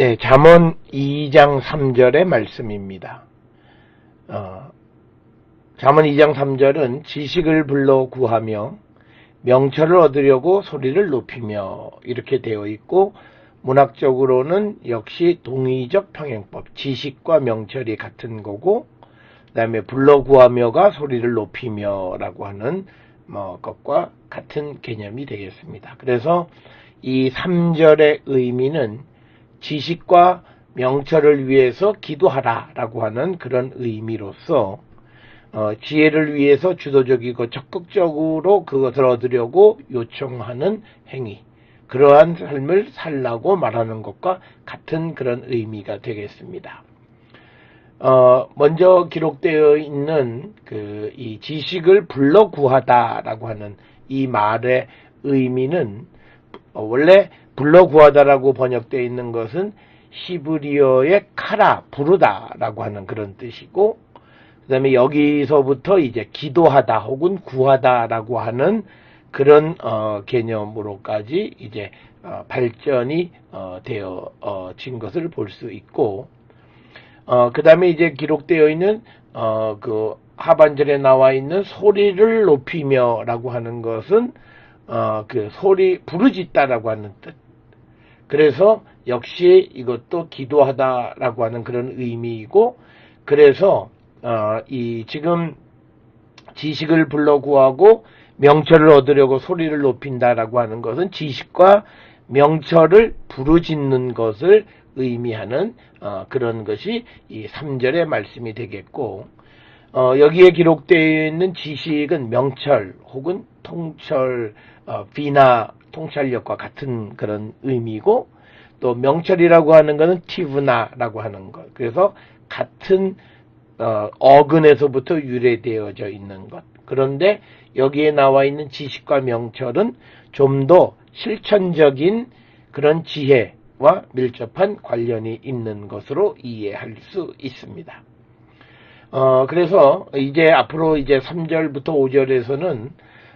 네, 잠언 2장 3절의 말씀입니다. 어, 잠언 2장 3절은 지식을 불러 구하며 명철을 얻으려고 소리를 높이며 이렇게 되어 있고 문학적으로는 역시 동의적 평행법, 지식과 명철이 같은 거고 그 다음에 불러 구하며가 소리를 높이며 라고 하는 뭐 것과 같은 개념이 되겠습니다. 그래서 이 3절의 의미는 지식과 명철을 위해서 기도하라 라고 하는 그런 의미로서 어, 지혜를 위해서 주도적이고 적극적으로 그것을 얻으려고 요청하는 행위 그러한 삶을 살라고 말하는 것과 같은 그런 의미가 되겠습니다. 어, 먼저 기록되어 있는 그 이 지식을 불러 구하다라고 하는 이 말의 의미는 어, 원래 불러 구하다라고 번역되어 있는 것은 히브리어의 카라 부르다라고 하는 그런 뜻이고 그 다음에 여기서부터 이제 기도하다 혹은 구하다라고 하는 그런 어, 개념으로까지 이제 어, 발전이 어, 되어진 것을 볼 수 있고 어, 그 다음에 이제 기록되어 있는, 어, 그, 하반절에 나와 있는 소리를 높이며 라고 하는 것은, 어, 그 소리, 부르짖다라고 하는 뜻. 그래서 역시 이것도 기도하다라고 하는 그런 의미이고, 그래서, 어, 이, 지금 지식을 불러 구하고 명철을 얻으려고 소리를 높인다라고 하는 것은 지식과 명철을 부르짖는 것을 의미하는 어, 그런 것이 이 3절의 말씀이 되겠고 어, 여기에 기록되어 있는 지식은 명철 혹은 통철 어, 비나 통찰력과 같은 그런 의미고 또 명철이라고 하는 것은 티브나라고 하는 것 그래서 같은 어, 어근에서부터 유래되어져 있는 것 그런데 여기에 나와 있는 지식과 명철은 좀 더 실천적인 그런 지혜 와 밀접한 관련이 있는 것으로 이해할 수 있습니다. 어, 그래서 이제 앞으로 이제 3절부터 5절에서는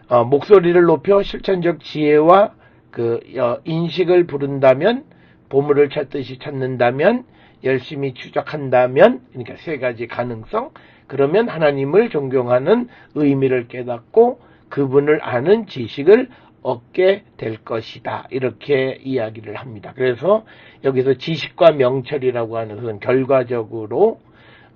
어, 목소리를 높여 실천적 지혜와 그 어, 인식을 부른다면 보물을 찾듯이 찾는다면 열심히 추적한다면 그러니까 세 가지 가능성 그러면 하나님을 존경하는 의미를 깨닫고 그분을 아는 지식을 얻게 될 것이다. 이렇게 이야기를 합니다. 그래서 여기서 지식과 명철이라고 하는 것은 결과적으로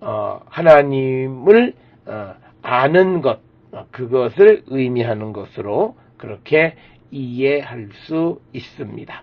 어, 하나님을 어, 아는 것, 어, 그것을 의미하는 것으로 그렇게 이해할 수 있습니다.